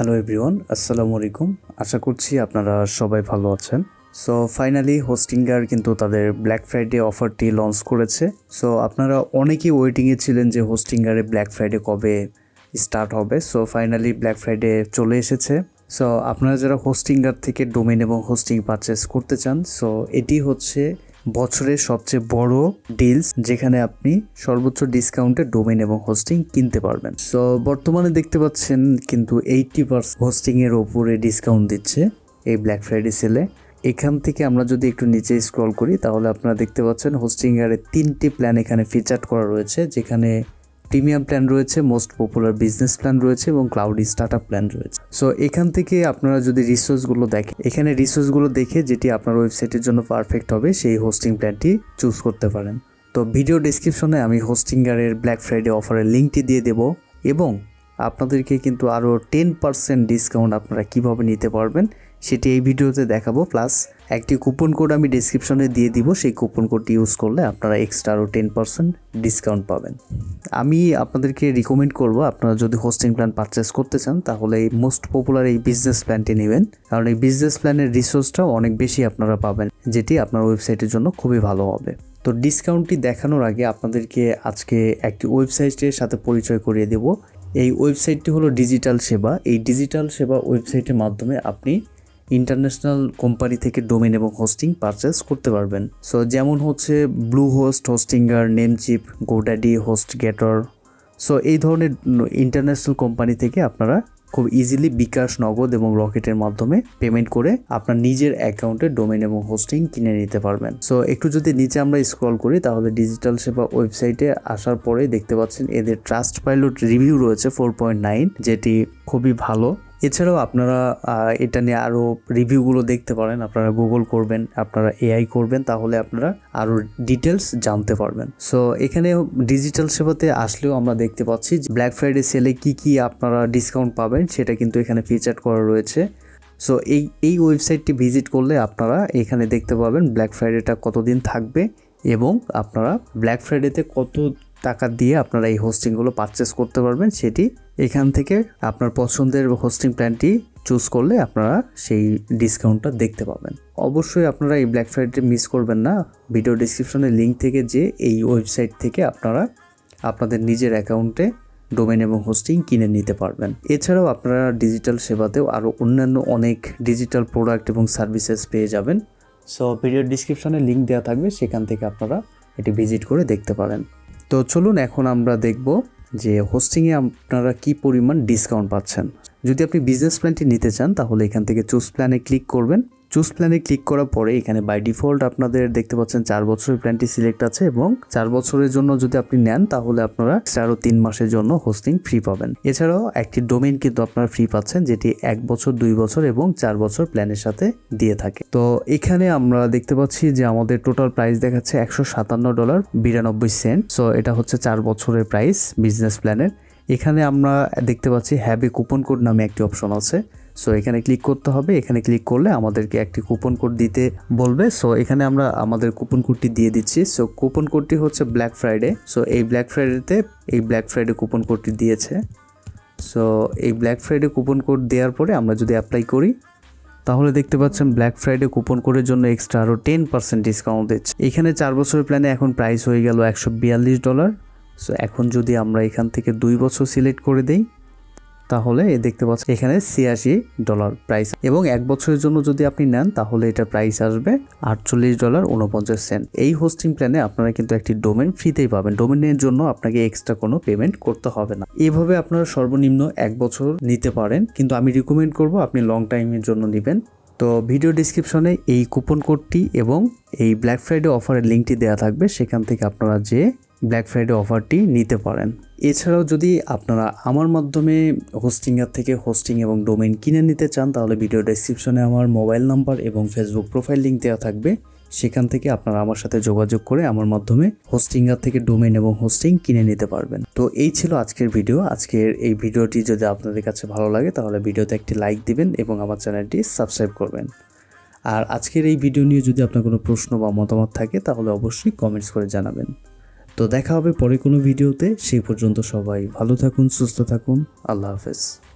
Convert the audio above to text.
Hello everyone আসসালামু আলাইকুম আশা করছি আপনারা সবাই ভালো আছেন। সো ফাইনালি হোস্টিঙ্গার কিন্তু তাদের ব্ল্যাক ফ্রাইডে অফারটি লঞ্চ করেছে। সো আপনারা অনেকেই ওয়েটিংয়ে ছিলেন যে হোস্টিঙ্গারে ব্ল্যাক ফ্রাইডে কবে স্টার্ট হবে। সো ফাইনালি ব্ল্যাক ফ্রাইডে চলে এসেছে। সো আপনারা যারা হোস্টিঙ্গার থেকে ডোমেন এবং হোস্টিং পারচেস করতে চান সো এটি হচ্ছে বছরের সবচেয়ে বড় ডিলস যেখানে আপনি সর্বোচ্চ ডিসকাউন্টে ডোমেন এবং হোস্টিং কিনতে পারবেন। সো বর্তমানে দেখতে পাচ্ছেন কিন্তু এইটটি পার্সেন্ট হোস্টিংয়ের ওপরে ডিসকাউন্ট দিচ্ছে এই ব্ল্যাক ফ্রাইডে সেলে এখান থেকে আমরা যদি একটু নিচে স্ক্রল করি, তাহলে আপনারা দেখতে পাচ্ছেন হোস্টিংয়ারের তিনটি প্ল্যান এখানে ফিচার করা রয়েছে, যেখানে প্রিমিয়াম প্ল্যান রয়েছে, মোস্ট পপুলার বিজনেস প্ল্যান রয়েছে এবং ক্লাউড স্টার্ট আপ প্ল্যান রয়েছে। সো, এখান থেকে আপনারা যদি রিসোর্সগুলো দেখেন, এখানে রিসোর্সগুলো দেখে যেটি আপনার ওয়েবসাইটের জন্য পারফেক্ট হবে, সেই হোস্টিং প্ল্যানটি চুজ করতে পারেন। তো, ভিডিও ডিসক্রিপশনে আমি হোস্টিঙ্গারের ব্ল্যাক ফ্রাইডে অফারের লিঙ্কটি দিয়ে দেবো এবং আপনাদেরকে কিন্তু আরও টেন পার্সেন্ট ডিসকাউন্ট আপনারা কীভাবে নিতে পারবেন, সেটি এই ভিডিওতে দেখাবো। প্লাস একটি কুপন কোড আমি ডিসক্রিপশনে দিয়ে দিব, সেই কুপন কোডটি ইউজ করলে আপনারা এক্সট্রা আরও টেন পার্সেন্ট ডিসকাউন্ট পাবেন। আমি আপনাদেরকে রিকমেন্ড করব, আপনারা যদি হোস্টিং প্ল্যান পারচেস করতে চান, তাহলে এই মোস্ট পপুলার এই বিজনেস প্ল্যানটি নেবেন। কারণ এই বিজনেস প্ল্যানের রিসোর্সটাও অনেক বেশি আপনারা পাবেন, যেটি আপনার ওয়েবসাইটের জন্য খুবই ভালো হবে। তো ডিসকাউন্টটি দেখানোর আগে আপনাদেরকে আজকে একটি ওয়েবসাইটের সাথে পরিচয় করিয়ে দেব। এই ওয়েবসাইটটি হলো ডিজিটাল সেবা। এই ডিজিটাল সেবা ওয়েবসাইটের মাধ্যমে আপনি ইন্টারন্যাশনাল কোম্পানি থেকে ডোমেন এবং হোস্টিং পারচেস করতে পারবেন। সো যেমন হচ্ছে Bluehost Hostinger Namecheap GoDaddy HostGator so এই ধরনের ইন্টারন্যাশনাল কোম্পানি থেকে আপনারা খুব ইজিলি বিকাশ, নগদ এবং রকেটের মাধ্যমে পেমেন্ট করে আপনার নিজের অ্যাকাউন্টে ডোমেন এবং হোস্টিং কিনে নিতে পারবেন। সো একটু যদি নিচে আমরা স্ক্রল করি, তাহলে ডিজিটাল সেবা ওয়েবসাইটে আসার পরে দেখতে পাচ্ছেন এদের ট্রাস্ট পাইলট রিভিউ রয়েছে ফোর পয়েন্ট নাইন যেটি খুবই ভালো। এছাড়াও আপনারা এটা নিয়ে আরও রিভিউগুলো দেখতে পারেন। আপনারা গুগল করবেন, আপনারা এআই করবেন, তাহলে আপনারা আরও ডিটেলস জানতে পারবেন। সো এখানে ডিজিটাল সেবাতে আসলেও আমরা দেখতে পাচ্ছি ব্ল্যাক ফ্রাইডে সেলে কি কি আপনারা ডিসকাউন্ট পাবেন, সেটা কিন্তু এখানে ফিচার করা রয়েছে। সো এই এই ওয়েবসাইটটি ভিজিট করলে আপনারা এখানে দেখতে পাবেন ব্ল্যাক ফ্রাইডেটা কতদিন থাকবে এবং আপনারা ব্ল্যাক ফ্রাইডেতে কত টাকা দিয়ে আপনারা এই হোস্টিংগুলো পারচেস করতে পারবেন, সেটি এখান থেকে আপনার পছন্দের হোস্টিং প্ল্যানটি চুজ করলে আপনারা সেই ডিসকাউন্টটা দেখতে পাবেন। অবশ্যই আপনারা এই ব্ল্যাক ফ্রাইডে মিস করবেন না। ভিডিও ডিসক্রিপশনের লিঙ্ক থেকে যে এই ওয়েবসাইট থেকে আপনারা আপনাদের নিজের অ্যাকাউন্টে ডোমেন এবং হোস্টিং কিনে নিতে পারবেন। এছাড়াও আপনারা ডিজিটাল সেবাতেও আরও অন্যান্য অনেক ডিজিটাল প্রোডাক্ট এবং সার্ভিসেস পেয়ে যাবেন। সো ভিডিও ডিসক্রিপশনে লিঙ্ক দেওয়া থাকবে, সেখান থেকে আপনারা এটি ভিজিট করে দেখতে পারেন। তো চলুন এখন আমরা দেখব যে হোস্টিংয়ে আপনারা কি পরিমাণ ডিসকাউন্ট পাচ্ছেন। যদি আপনি বিজনেস প্ল্যানটি নিতে চান, তাহলে এখান থেকে চুজ প্ল্যানে ক্লিক করবেন। চুজ প্ল্যানে ক্লিক করার পরে এখানে বাই ডিফল্ট আপনাদের দেখতে পাচ্ছেন চার বছরের প্ল্যানটি সিলেক্ট আছে এবং চার বছরের জন্য যদি আপনি নেন, তাহলে আপনারা আরও তিন মাসের জন্য হোস্টিং ফ্রি পাবেন। এছাড়াও একটি ডোমেইন কিন্তু আপনারা ফ্রি পাচ্ছেন, যেটি এক বছর, দুই বছর এবং চার বছর প্ল্যানের সাথে দিয়ে থাকে। তো এখানে আমরা দেখতে পাচ্ছি যে আমাদের টোটাল প্রাইস দেখাচ্ছে একশো সাতান্ন ডলার, বিরানব্বই সেন্ট সো এটা হচ্ছে চার বছরের প্রাইস বিজনেস প্ল্যানের এখানে আমরা দেখতে পাচ্ছি হ্যাবে কুপন কোড নামে একটি অপশন আছে। সো এখানে ক্লিক করতে হবে। এখানে ক্লিক করলে আমাদেরকে একটি কুপন কোড দিতে বলবে। সো এখানে আমরা আমাদের কুপন কোডটি দিয়ে দিচ্ছি। সো কুপন কোডটি হচ্ছে ব্ল্যাক ফ্রাইডে সো এই ব্ল্যাক ফ্রাইডেতে এই ব্ল্যাক ফ্রাইডে কুপন কোডটি দিয়েছে। সো এই ব্ল্যাক ফ্রাইডে কুপন কোড দেওয়ার পরে আমরা যদি অ্যাপ্লাই করি, তাহলে দেখতে পাচ্ছেন ব্ল্যাক ফ্রাইডে কুপন কোডের জন্য এক্সট্রা আরও টেন পার্সেন্ট ডিসকাউন্ট দিচ্ছে। এখানে চার বছরের প্ল্যানে এখন প্রাইস হয়ে গেল একশো বিয়াল্লিশ ডলার সো এখন যদি আমরা এখান থেকে দুই বছর সিলেক্ট করে দেই তাহলে দেখতে পাচ্ছেন এখানে ছিয়াশি ডলার প্রাইস এবং এক বছরের জন্য যদি আপনি নেন, তাহলে এটা প্রাইস আসবে আটচল্লিশ ডলার উনপঞ্চাশ সেন্ট এই হোস্টিং প্ল্যানে আপনারা কিন্তু একটি ডোমেন ফ্রিতেই পাবেন। ডোমেনের জন্য আপনাকে এক্সট্রা কোনো পেমেন্ট করতে হবে না। এভাবে আপনারা সর্বনিম্ন এক বছর নিতে পারেন। কিন্তু আমি রিকমেন্ড করব আপনি লং টাইমের জন্য নেবেন। তো ভিডিও ডিসক্রিপশনে এই কুপন কোডটি এবং এই ব্ল্যাক ফ্রাইডে অফারের লিঙ্কটি দেওয়া থাকবে। সেখান থেকে আপনারা যে ব্ল্যাক ফ্রাইডে অফারটি নিতে পারেন। এছাড়াও যদি আপনারা আমার মাধ্যমে হোস্টিংয়ার থেকে হোস্টিং এবং ডোমেইন কিনে নিতে চান, তাহলে ভিডিও ডেসক্রিপশনে আমার মোবাইল নাম্বার এবং ফেসবুক প্রোফাইল লিঙ্ক দেওয়া থাকবে। সেখান থেকে আপনারা আমার সাথে যোগাযোগ করে আমার মাধ্যমে হোস্টিংয়ার থেকে ডোমেইন এবং হোস্টিং কিনে নিতে পারবেন। তো এই ছিল আজকের ভিডিও আজকের এই ভিডিওটি যদি আপনাদের কাছে ভালো লাগে, তাহলে ভিডিওতে একটি লাইক দিবেন এবং আমার চ্যানেলটি সাবস্ক্রাইব করবেন। আর আজকের এই ভিডিও নিয়ে যদি আপনার কোনো প্রশ্ন বা মতামত থাকে, তাহলে অবশ্যই কমেন্টস করে জানাবেন। তো দেখা হবে পরে কোনো ভিডিওতে। সেই পর্যন্ত সবাই ভালো থাকুন, সুস্থ থাকুন। আল্লাহ হাফেজ।